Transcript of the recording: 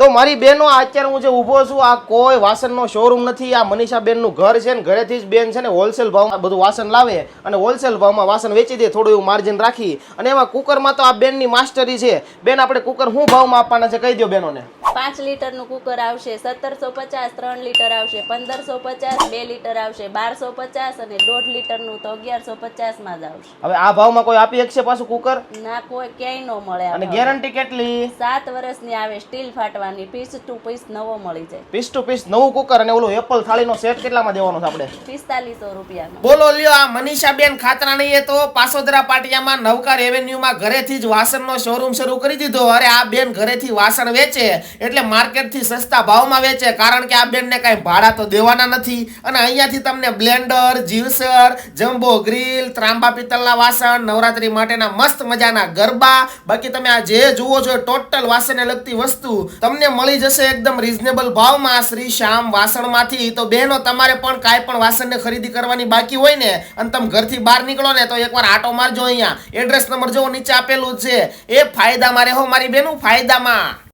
તો મારી બેનો અત્યારે હું જે ઊભો છું, આ કોઈ વાસણનો શોરૂમ નથી, આ મનીષા બેનનું ઘર છે ને ઘરેથી જ બેન છે ને હોલસેલ ભાવમાં બધું વાસણ લાવે અને હોલસેલ ભાવમાં વાસણ વેચી દે, થોડું એવું માર્જિન રાખી અને એમાં કુકરમાં તો આ બેનની માસ્ટરી છે. બેન, આપણે કુકર શું ભાવમાં આપવાના છે? કહી દો બેનોને. પાંચ લીટરનું કુકર આવશે સત્તરસો પચાસ ત્રણ લીટર આવશે પંદરસો પચાસ બે લીટર આવશે બારસો પચાસ અને દોઢ લીટરનું તો અગિયારસો પચાસમાં જ આવશે. હવે આ ભાવમાં કોઈ આપી શકશે પાછું કુકર? ના કોઈ ક્યાંય ન મળે અને ગેરંટી કેટલી? સાત વર્ષની આવે સ્ટીલ ફાટવાની પીસ ટુ પીસ નવો મળી જાય. પીસ ટુ પીસ નવું કુકર અને ઓલું એપલ થાળીનો સેટ કેટલામાં દેવાનો છે આપણે? પિસ્તાલીસો રૂપિયાનો. બોલો લ્યો આ મનીષાબેન ખાતરાણીએ તો પાસોદરા પાટિયામાં નવકાર એવેન્યુમાં ઘરેથી જ વાસણનો શોરૂમ શરૂ કરી દીધો. અરે આ બેન ઘરેથી વાસણ વેચે એટલે માર્કેટથી સસ્તા ભાવમાં વેચે, કારણ કે આ બેનને કાંઈ ભાડા તો દેવાના નથી. અને અહીંયાથી તમને બ્લેન્ડર જ્યુસર જમ્બો, ગ્રીલ, ત્રાંબા પિત્તળના વાસણ, નવરાત્રી માટેના મસ્ત મજાના ગરબા. બાકી તમે આ જે જુઓ છો ટોટલ વાસણને લગતી વસ્તુ તમને મળી જશે એકદમ રિઝનેબલ ભાવમાં. શ્રી શ્યામ વાસણમાંથી. તો બહેનો, તમારે પણ કાંઈ પણ વાસણને ખરીદી કરવાની બાકી હોય ને, અને તમે ઘરથી બહાર નીકળો ને, તો એકવાર આટો મારજો અહીંયા. એડ્રેસ નંબર જો નીચે આપેલું છે. એ ફાયદામાં રહો મારી બેનું, ફાયદામાં.